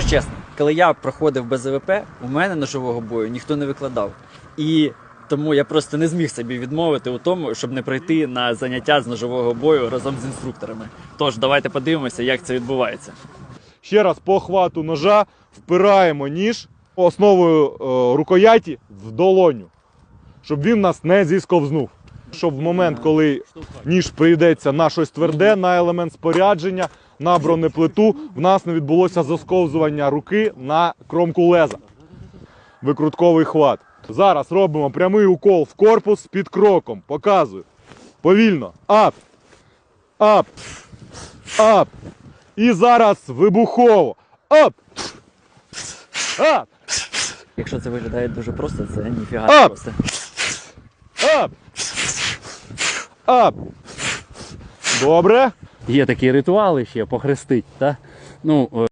Скажу чесно, коли я проходив без АВП, у мене ножового бою ніхто не викладав. І тому я просто не зміг собі відмовити у тому, щоб не прийти на заняття з ножового бою разом з інструкторами. Тож давайте подивимося, як це відбувається. Ще раз по охвату ножа впираємо ніж основою е, рукояті в долоню, щоб він нас не зісковзнув. Щоб в момент, коли ніж прийдеться на щось тверде, на елемент спорядження, на бронеплиту, в нас не відбулося засковзування руки на кромку леза. Викрутковий хват. Зараз робимо прямий укол в корпус під кроком. Показую. Повільно. Ап. Ап. Ап. І зараз вибухово. Ап! Ап! Якщо це виглядає дуже просто, це ніфіга Ап! не просто. Ап! Ап! Добре. Є такі ритуали ще похрестить, та? Ну, е,